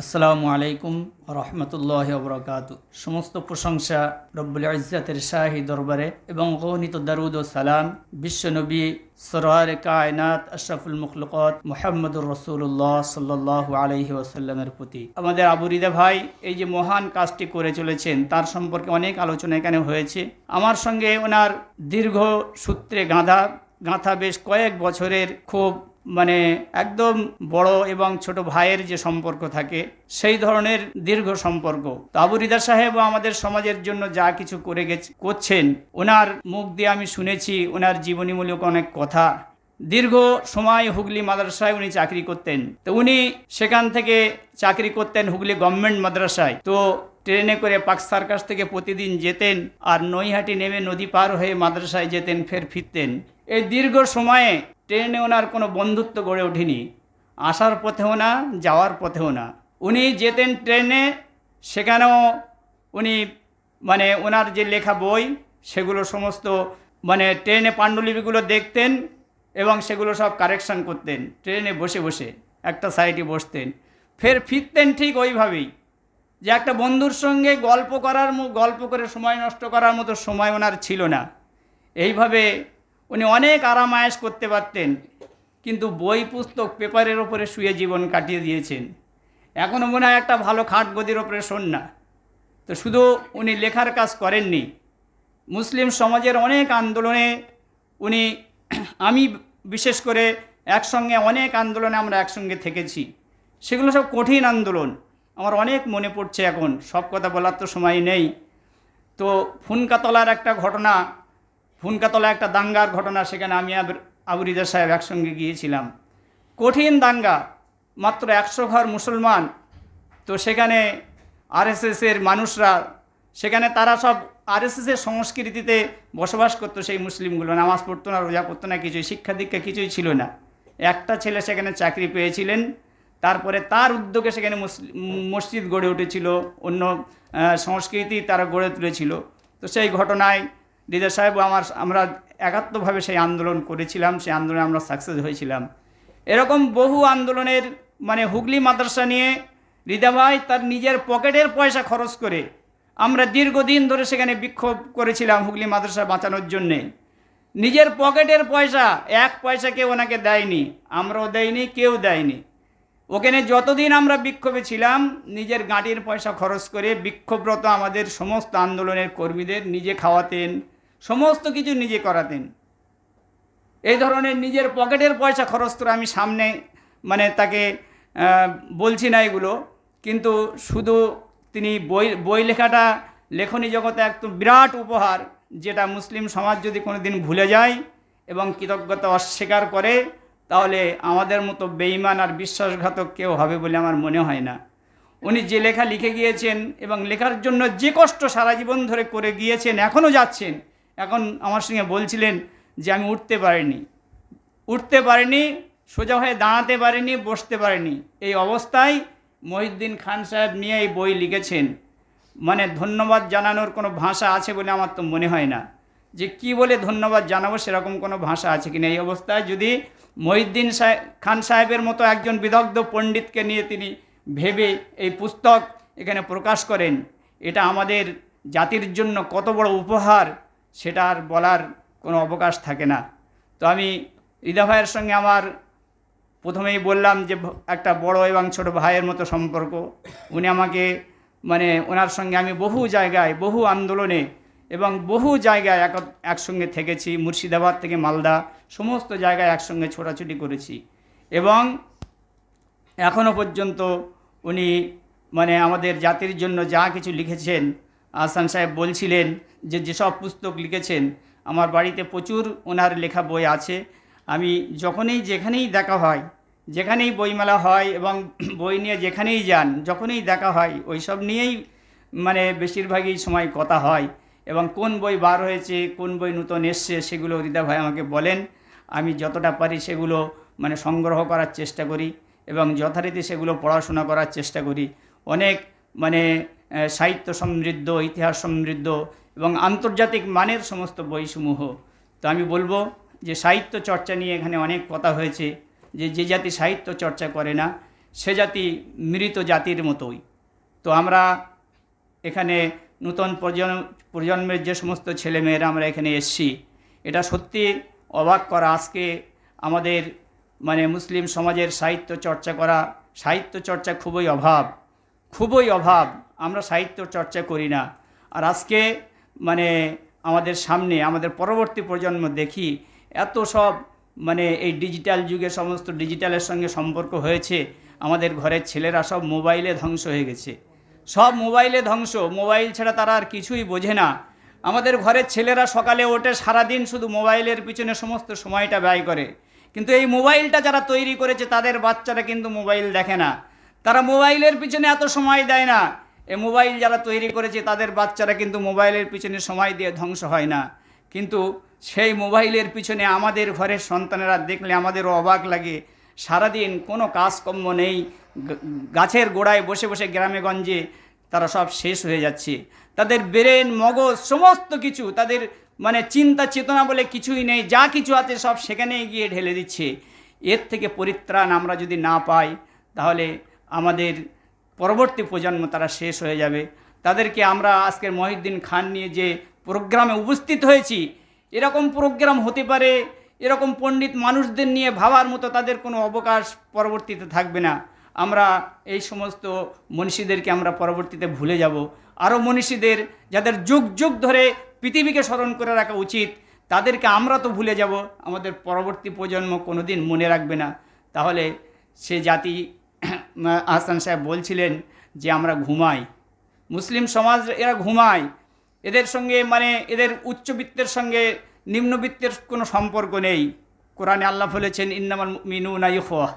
আসসালামু আলাইকুম রহমতুল্লাহ বরকাত। সমস্ত প্রশংসা রব্বুল ইজ্জাতের শাহী দরবারে এবং গণিত দারুদ ও সালাম বিশ্বনবী সরোয়ার কায়নাত আশরাফুল মুখলকত মোহাম্মদুর রসুল্লাহ সাল্লাহ আলহি ওসাল্লামের প্রতি। আমাদের আবুরিদা ভাই এই যে মহান কাজটি করে চলেছেন, তার সম্পর্কে অনেক আলোচনা এখানে হয়েছে। আমার সঙ্গে ওনার দীর্ঘ সূত্রে গাঁধা গাঁথা বেশ কয়েক বছরের খুব মানে একদম বড় এবং ছোট ভাইয়ের যে সম্পর্ক থাকে, সেই ধরনের দীর্ঘ সম্পর্ক। তো আবু রিদা সাহেব আমাদের সমাজের জন্য যা কিছু করে গেছে, করছেন, ওনার মুখ দিয়ে আমি শুনেছি, ওনার জীবনীমূলক অনেক কথা। দীর্ঘ সময় হুগলি মাদ্রাসায় উনি চাকরি করতেন। তো উনি সেখান থেকে চাকরি করতেন হুগলি গভর্নমেন্ট মাদ্রাসায়। তো ট্রেনে করে পাক সার্কাস থেকে প্রতিদিন যেতেন আর নৈহাটি নেমে নদী পার হয়ে মাদ্রাসায় যেতেন, ফের ফিরতেন। এই দীর্ঘ সময়ে ট্রেনে ওনার কোনো বন্ধুত্ব গড়ে ওঠেনি। আসার পথেও না, যাওয়ার পথেও না। উনি যেতেন ট্রেনে, সেখানেও উনি মানে ওনার যে লেখা বই, সেগুলো সমস্ত মানে ট্রেনে পাণ্ডুলিপিগুলো দেখতেন এবং সেগুলো সব কারেকশন করতেন। ট্রেনে বসে বসে একটা সাইডে বসতেন। ফের ফিরতেন ঠিক ওইভাবেই। যে একটা বন্ধুর সঙ্গে গল্প করার গল্প করে সময় নষ্ট করার মতো সময় ওনার ছিল না। এইভাবে উনি অনেক আরাম আয়েস করতে পারতেন, কিন্তু বই পুস্তক পেপারের ওপরে শুয়ে জীবন কাটিয়ে দিয়েছেন। এখনও মনে হয় একটা ভালো খাট গদির ওপরে শোন না। তো শুধু উনি লেখার কাজ করেননি, মুসলিম সমাজের অনেক আন্দোলনে উনি আমি বিশেষ করে একসঙ্গে অনেক আন্দোলনে আমরা একসঙ্গে থেকেছি। সেগুলো সব কঠিন আন্দোলন, আমার অনেক মনে পড়ছে এখন, সব কথা বলার তো সময় নেই। তো ফুনকাতলার একটা ঘটনা ফুনকাতলা একটা দাঙ্গার ঘটনা, সেখানে আমি আবর- আবু সাহেব একসঙ্গে গিয়েছিলাম। কঠিন দাঙ্গা, মাত্র একশো ঘর মুসলমান। তো সেখানে আরএসএসের মানুষরা, সেখানে তারা সব আরএসএসের সংস্কৃতিতে বসবাস করতো সেই মুসলিমগুলো। নামাজ পড়তো না, রোজা পড়তো না, কিছুই, শিক্ষা দীক্ষা কিছুই ছিল না। একটা ছেলে সেখানে চাকরি পেয়েছিলেন। তারপরে তার উদ্যোগে সেখানে মসজিদ গড়ে উঠেছিল, অন্য সংস্কৃতি তারা গড়ে তুলেছিল। তো সেই ঘটনায় দিদা সাহেব, আমার, আমরা একাত্মভাবে সেই আন্দোলন করেছিলাম, সেই আন্দোলনে আমরা সাকসেস হয়েছিলাম। এরকম বহু আন্দোলনের মানে হুগলি মাদ্রাসা নিয়ে রিদাভাই তার নিজের পকেটের পয়সা খরচ করে আমরা দীর্ঘদিন ধরে সেখানে বিক্ষোভ করেছিলাম হুগলি মাদ্রাসা বাঁচানোর জন্যে। নিজের পকেটের পয়সা, এক পয়সা কেউ ওনাকে দেয়নি, আমরাও দেয়নি, কেউ দেয়নি। ওখানে যতদিন আমরা বিক্ষোভে ছিলাম, নিজের গাঁটির পয়সা খরচ করে বিক্ষোভরত আমাদের সমস্ত আন্দোলনের কর্মীদের নিজে খাওয়াতেন সমস্ত কিছু নিজে করাতেন। এই ধরনের নিজের পকেটের পয়সা খরচ করে আমি সামনে মানে তাকে বলছি না এগুলো, কিন্তু শুধু তিনি বই বই লেখাটা, লেখনী জগতে একদম বিরাট উপহার, যেটা মুসলিম সমাজ যদি কোনো দিন ভুলে যায় এবং কৃতজ্ঞতা অস্বীকার করে, তাহলে আমাদের মতো বেঈমান আর বিশ্বাসঘাতক কেউ হবে বলে আমার মনে হয় না। উনি যে লেখা লিখে গিয়েছেন এবং লেখার জন্য যে কষ্ট সারা জীবন ধরে করে গিয়েছেন এখনও যাচ্ছেন এখন আমার সঙ্গে বলছিলেন যে আমি উঠতে পারিনি। উঠতে পারিনি, সোজা হয়ে দাঁড়াতে পারিনি, বসতে পারিনি। এই অবস্থায় মহিউদ্দিন খান সাহেব নিয়ে এই বই লিখেছেন। মানে ধন্যবাদ জানানোর কোনো ভাষা আছে বলে আমার তো মনে হয় না। যে কি বলে ধন্যবাদ জানাব সেরকম কোনো ভাষা আছে কিনা। এই অবস্থায় যদি মহিউদ্দিন খান সাহেবের মতো একজন বিদগ্ধ পণ্ডিতকে নিয়ে তিনি ভেবে এই পুস্তক এখানে প্রকাশ করেন, এটা আমাদের জাতির জন্য কত বড় উপহার সেটা আর বলার কোনো অবকাশ থাকে না। তো আমি রিদা ভাইয়ের সঙ্গে আমার প্রথমেই বললাম যে, একটা বড় এবং ছোট ভাইয়ের মতো সম্পর্ক। উনি আমাকে মানে ওনার সঙ্গে আমি বহু জায়গায়, বহু আন্দোলনে এবং বহু জায়গায় এক একসঙ্গে থেকেছি। মুর্শিদাবাদ থেকে মালদা, সমস্ত জায়গায় একসঙ্গে ছোটাছুটি করেছি। এবং এখনও পর্যন্ত উনি মানে আমাদের জাতির জন্য যা কিছু লিখেছেন আহসান সাহেব বলছিলেন যে যেসব পুস্তক লিখেছেন, আমার বাড়িতে প্রচুর ওনার লেখা বই আছে। আমি যখনই যেখানেই দেখা হয়, যেখানেই বইমেলা হয় এবং বই নিয়ে যেখানেই যান, যখনই দেখা হয় ওই সব নিয়েই মানে বেশিরভাগই সময় কথা হয় এবং কোন বই বার হয়েছে, কোন বই নূতন এসছে সেগুলো রিদা ভাই আমাকে বলেন। আমি যতটা পারি সেগুলো মানে সংগ্রহ করার চেষ্টা করি এবং যথারীতি সেগুলো পড়াশোনা করার চেষ্টা করি। অনেক মানে সাহিত্য সমৃদ্ধ, ইতিহাস সমৃদ্ধ এবং আন্তর্জাতিক মানের সমস্ত বইসমূহ। তো আমি বলব যে সাহিত্য চর্চা নিয়ে এখানে অনেক কথা হয়েছে যে যে জাতি সাহিত্য চর্চা করে না, সে জাতি মৃত জাতির মতোই। তো আমরা এখানে নূতন প্রজন্ম প্রজন্মের যে সমস্ত ছেলেমেয়েরা আমরা এখানে এসছি, এটা সত্যি অবাক করা আজকে আমাদের মানে মুসলিম সমাজের সাহিত্য চর্চা করা, সাহিত্য চর্চা খুবই অভাব খুবই অভাব। আমরা সাহিত্য চর্চা করি না। আর আজকে মানে আমাদের সামনে, আমাদের পরবর্তী প্রজন্ম দেখি এত সব মানে এই ডিজিটাল যুগে সমস্ত ডিজিটালের সঙ্গে সম্পর্ক হয়েছে। আমাদের ঘরের ছেলেরা সব মোবাইলে ধ্বংস হয়ে গেছে। সব মোবাইলে ধ্বংস, মোবাইল ছাড়া তারা আর কিছুই বোঝে না। আমাদের ঘরের ছেলেরা সকালে ওঠে, সারাদিন শুধু মোবাইলের পিছনে সমস্ত সময়টা ব্যয় করে। কিন্তু এই মোবাইলটা যারা তৈরি করেছে, তাদের বাচ্চারা কিন্তু মোবাইল দেখে না। তারা মোবাইলের পিছনে এত সময় দেয় না। এই মোবাইল যারা তৈরি করেছে, তাদের বাচ্চারা কিন্তু মোবাইলের পিছনে সময় দিয়ে ধ্বংস হয় না। কিন্তু সেই মোবাইলের পিছনে আমাদের ঘরের সন্তানেরা দেখলে আমাদেরও অবাক লাগে। সারাদিন কোনো কাজকর্ম নেই। গাছের গোড়ায় বসে বসে গ্রামে গঞ্জে তারা সব শেষ হয়ে যাচ্ছে। তাদের ব্রেন, মগজ, সমস্ত কিছু তাদের মানে চিন্তা, চেতনা বলে কিছুই নেই। যা কিছু আছে সব সেখানেই গিয়ে ঢেলে দিচ্ছে। এর থেকে পরিত্রাণ আমরা যদি না পাই, তাহলে আমাদের পরবর্তী প্রজন্ম তারা শেষ হয়ে যাবে। তাদেরকে আমরা আজকের মহিউদ্দিন খান নিয়ে যে প্রোগ্রামে উপস্থিত হয়েছি, এরকম প্রোগ্রাম হতে পারে, এরকম পণ্ডিত মানুষদের নিয়ে ভাবার মতো তাদের কোনো অবকাশ পরবর্তীতে থাকবে না। আমরা এই সমস্ত মনীষীদেরকে আমরা পরবর্তীতে ভুলে যাব। আরও মনীষীদের যাদের যুগ যুগ ধরে পৃথিবীকে স্মরণ করে রাখা উচিত, তাদেরকে আমরা তো ভুলে যাব। আমাদের পরবর্তী প্রজন্ম কোনোদিন মনে রাখবে না। তাহলে সে জাতি আহসান সাহেব বলছিলেন যে আমরা ঘুমাই। মুসলিম সমাজ এরা ঘুমায়। এদের সঙ্গে মানে এদের উচ্চবিত্তের সঙ্গে নিম্নবিত্তের কোনো সম্পর্ক নেই। কোরআনে আল্লাহ বলেছেন, ইন্নামাল মিনু নাইফা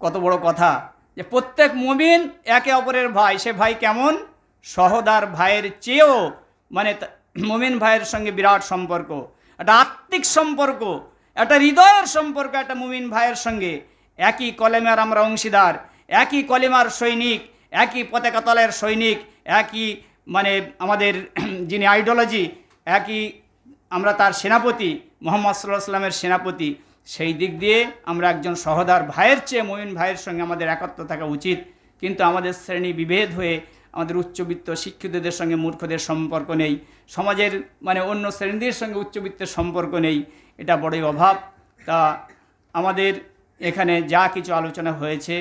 কত বড় কথা। যে প্রত্যেক মুমিন একে অপরের ভাই। সে ভাই কেমন? সহদার ভাইয়ের চেয়েও মানে মুমিন ভাইয়ের সঙ্গে বিরাট সম্পর্ক। একটা আত্মিক সম্পর্ক, একটা হৃদয়ের সম্পর্ক একটা মুমিন ভাইয়ের সঙ্গে। একই কলেমার আমরা অংশীদার, একই কলেমার সৈনিক, একই পতাকা তলের সৈনিক, একই মানে আমাদের যিনি আইডিওলজি, একই আমরা তার সেনাপতি, মোহাম্মদ সাল্লাহ সাল্লামের সেনাপতি। সেই দিক দিয়ে আমরা একজন সহদার ভাইয়ের চেয়ে মমিন ভাইয়ের সঙ্গে আমাদের একত্র থাকা উচিত। কিন্তু আমাদের শ্রেণি বিভেদ হয়ে আমাদের উচ্চবিত্ত শিক্ষিতদের সঙ্গে মূর্খদের সম্পর্ক নেই। সমাজের মানে অন্য শ্রেণীদের সঙ্গে উচ্চবিত্তের সম্পর্ক নেই। এটা বড়ই অভাব। তা আমাদের এখানে যা কিছু আলোচনা হয়েছে,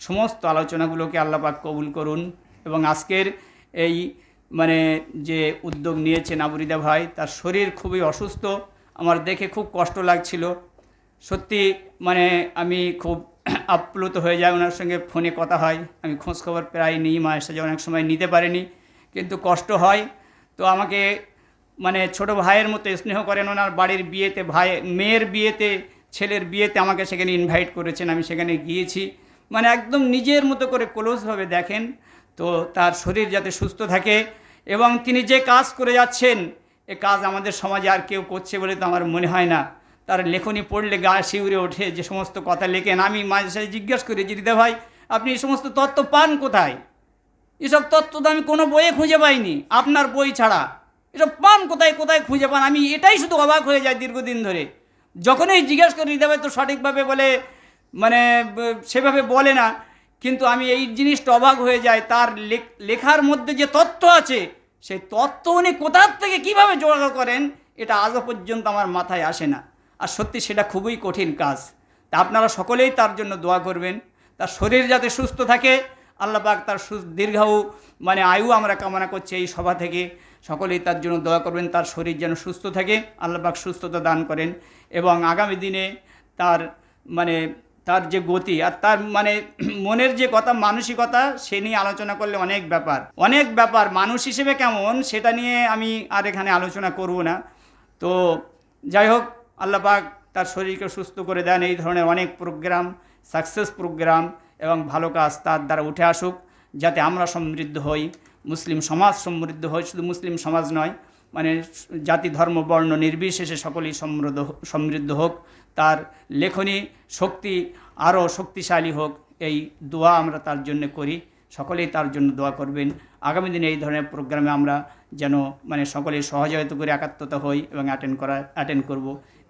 সমস্ত আলোচনাগুলোকে আল্লাপাক কবুল করুন এবং আজকের এই মানে যে উদ্যোগ নিয়েছেন আবুরিদা ভাই, তার শরীর খুবই অসুস্থ, আমার দেখে খুব কষ্ট লাগছিল। সত্যি মানে আমি খুব আপ্লুত হয়ে যায় ওনার সঙ্গে ফোনে কথা হয়। আমি খোঁজখবর প্রায় নিই মায়ের সাথে অনেক সময় নিতে পারিনি, কিন্তু কষ্ট হয়। তো আমাকে মানে ছোট ভাইয়ের মতো স্নেহ করেন ওনার বাড়ির বিয়েতে, ভাই, মেয়ের বিয়েতে ছেলের বিয়েতে আমাকে সেখানে ইনভাইট করেছেন, আমি সেখানে গিয়েছি। মানে একদম নিজের মতো করে ক্লোজভাবে দেখেন, তো তার শরীর যাতে সুস্থ থাকে এবং তিনি যে কাজ করে যাচ্ছেন, এ কাজ আমাদের সমাজে আর কেউ করছে বলে তো আমার মনে হয় না। তার লেখনী পড়লে গা শিউরে ওঠে, যে সমস্ত কথা লেখেন। আমি মাঝে সাঝে জিজ্ঞেস করি যে রিদা ভাই, আপনি এই সমস্ত তত্ত্ব পান কোথায়? এসব তত্ত্ব তো আমি কোনো বইয়ে খুঁজে পাইনি, আপনার বই ছাড়া। এসব পান কোথায় কোথায় খুঁজে পান? আমি এটাই শুধু অবাক হয়ে যায় দীর্ঘদিন ধরে। যখনই জিজ্ঞেস করি হৃদয় ভাই তো সঠিকভাবে বলে মানে সেভাবে বলে না, কিন্তু আমি এই জিনিসটা অবাক হয়ে যায় তার লেখ- লেখার মধ্যে যে তত্ত্ব আছে, সেই তত্ত্ব উনি কোথার থেকে কীভাবে জোগাড় করেন, এটা আজও পর্যন্ত আমার মাথায় আসে না। আর সত্যি সেটা খুবই কঠিন কাজ। তা আপনারা সকলেই তার জন্য দোয়া করবেন। তার শরীর যাতে সুস্থ থাকে, আল্লাহ পাক তার দীর্ঘায়ু মানে আয়ু আমরা কামনা করছি এই সভা থেকে। সকলেই তার জন্য দোয়া করবেন, তার শরীর যেন সুস্থ থাকে, আল্লাহ পাক সুস্থতা দান করেন এবং আগামী দিনে তার মানে তার যে গতি আর তার মানে মনের যে কথা, মানসিকতা, সে নিয়ে আলোচনা করলে অনেক ব্যাপার। অনেক ব্যাপার, মানুষ হিসেবে কেমন সেটা নিয়ে আমি আর এখানে আলোচনা করব না। তো যাই হোক, আল্লাহ পাক তার শরীরকে সুস্থ করে দেন, এই ধরনের অনেক প্রোগ্রাম, সাকসেস প্রোগ্রাম এবং ভালো কাজ তার দ্বারা উঠে আসুক, যাতে আমরা সমৃদ্ধ হই। মুসলিম সমাজ সমৃদ্ধ হই শুধু মুসলিম সমাজ নয় মানে জাতি, ধর্ম, বর্ণ নির্বিশেষে সকলেই সমৃদ্ধ সমৃদ্ধ হোক। তার লেখনী শক্তি আরও শক্তিশালী হোক, এই দোয়া আমরা তার জন্য করি। সকলেই তার জন্য দোয়া করবেন। আগামী দিনে এই ধরনের প্রোগ্রামে আমরা যেন মানে সকলেই সহযোগিতা করে একাত্মতা হই এবং অ্যাটেন্ড করা অ্যাটেন্ড করব।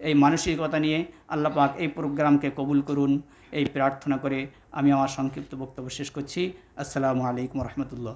এই মানসিকতা নিয়ে আল্লাহ পাক এই প্রোগ্রামকে কবুল করুন, এই প্রার্থনা করে আমি আমার সংক্ষিপ্ত বক্তব্য শেষ করছি। আসসালামু আলাইকুম রহমতুল্লাহ।